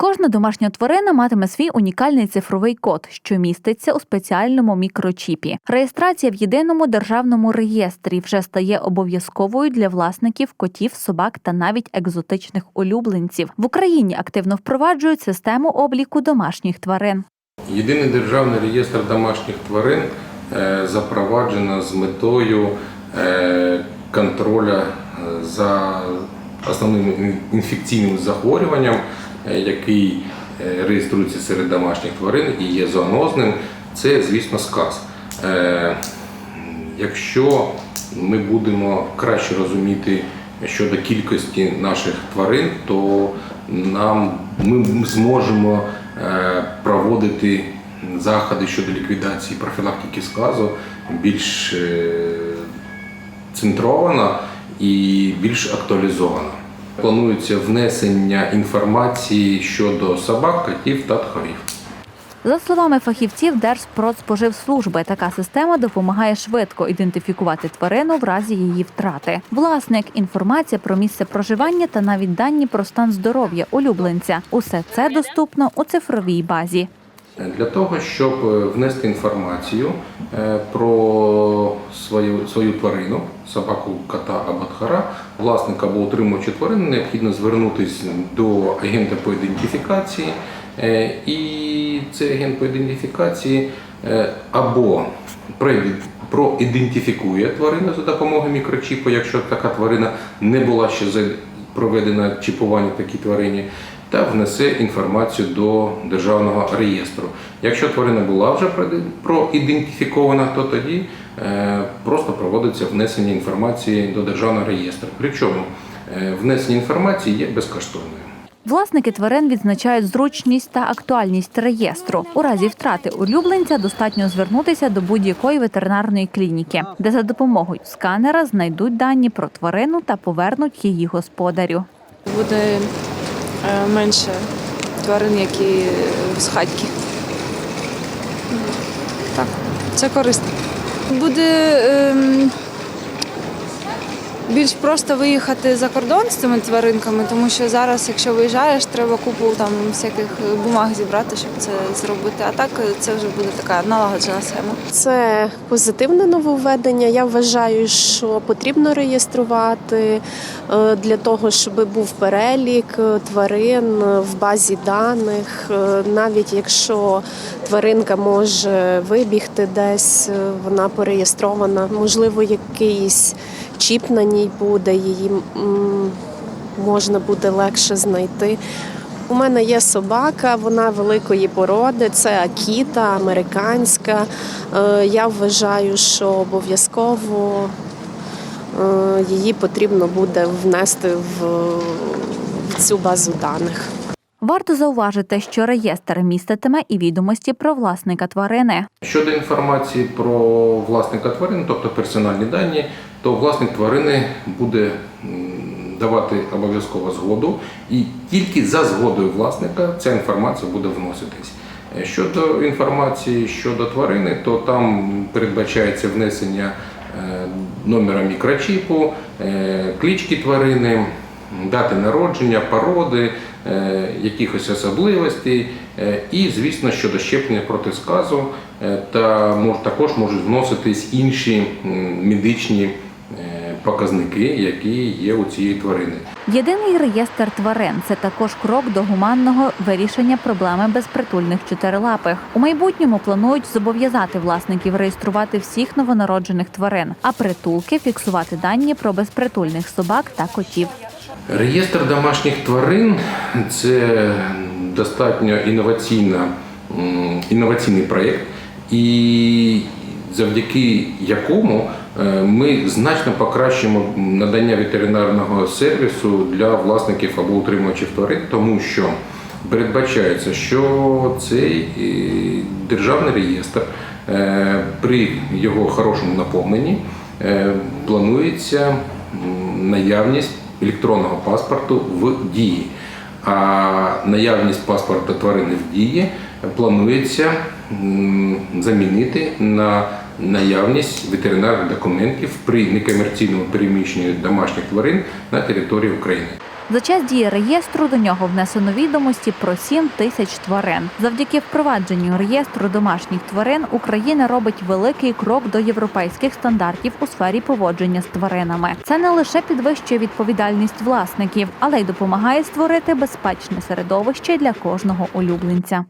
Кожна домашня тварина матиме свій унікальний цифровий код, що міститься у спеціальному мікрочіпі. Реєстрація в єдиному державному реєстрі вже стає обов'язковою для власників котів, собак та навіть екзотичних улюбленців. В Україні активно впроваджують систему обліку домашніх тварин. Єдиний державний реєстр домашніх тварин е, запроваджено з метою е, контроля е, за основним інфекційним захворюванням, який е, реєструється серед домашніх тварин і є зоонозним. Це, звісно, сказ. Е, Якщо ми будемо краще розуміти щодо кількості наших тварин, то нам ми зможемо е, проводити заходи щодо ліквідації профілактики сказу більш е, центровано і більш актуалізовано. Планується внесення інформації щодо собак, котів та тхорів. За словами фахівців Держпродспоживслужби, така система допомагає швидко ідентифікувати тварину в разі її втрати. Власник, інформація про місце проживання та навіть дані про стан здоров'я улюбленця. Усе це доступно у цифровій базі. Для того, щоб е, внести інформацію е, про свою, свою тварину, собаку, кота або тхара, власник або утримувача тварини необхідно звернутися до агента по ідентифікації, е, і цей агент по ідентифікації е, або проідентифікує тварину за допомогою мікрочіпу, якщо така тварина не була ще проведена чіпування такій тварині, та внесе інформацію до державного реєстру. Якщо тварина була вже проідентифікована, то тоді е, просто проводиться внесення інформації до державного реєстру. Причому е, внесення інформації є безкоштовною. Власники тварин відзначають зручність та актуальність реєстру. У разі втрати улюбленця достатньо звернутися до будь-якої ветеринарної клініки, де за допомогою сканера знайдуть дані про тварину та повернуть її господарю. буде менше тварин, які з хатьки. Так, це корисно. Буде ем, більш просто виїхати за кордон з цими тваринками, тому що зараз, якщо виїжджаєш, треба купу там всяких бумаг зібрати, щоб це зробити. А так е, це вже буде така налагоджена схема. Це позитивне нововведення. Я вважаю, що потрібно реєструвати е, для того, щоб був перелік е, тварин е, в базі даних. Е, Навіть якщо тваринка може вибігти десь, е, вона пореєстрована, можливо, якийсь чіп на ній буде, її можна буде легше знайти. У мене є собака, вона великої породи, це акіта, американська. Е, Я вважаю, що обов'язково е, її потрібно буде внести в, в цю базу даних. Варто зауважити, що реєстр міститиме і відомості про власника тварини. Щодо інформації про власника тварин, тобто персональні дані, то власник тварини буде давати обов'язково згоду, і тільки за згодою власника ця інформація буде вноситись. Е, Щодо інформації щодо тварини, то там передбачається внесення е, номера мікрочіпу, е, клички тварини, дати народження, породи, якихось особливостей, і, звісно, щодо щеплення проти сказу, та також можуть вноситись інші медичні показники, які є у цієї тварини. Єдиний реєстр тварин це також крок до гуманного вирішення проблеми безпритульних чотирилапих. У майбутньому планують зобов'язати власників реєструвати всіх новонароджених тварин, а притулки фіксувати дані про безпритульних собак та котів. Реєстр домашніх тварин це достатньо інноваційна, інноваційний проєкт, і завдяки якому е, ми значно покращимо надання ветеринарного сервісу для власників або утримувачів тварин, тому що передбачається, що цей е, державний реєстр е, при його хорошому наповненні планується наявність електронного паспорту в дії. А наявність паспорта тварини в дії планується замінити на наявність ветеринарних документів при некомерційному переміщенні домашніх тварин на території України. За час дії реєстру до нього внесено відомості про 7 тисяч тварин. Завдяки впровадженню реєстру домашніх тварин Україна робить великий крок до європейських стандартів у сфері поводження з тваринами. Це не лише підвищує відповідальність власників, але й допомагає створити безпечне середовище для кожного улюбленця.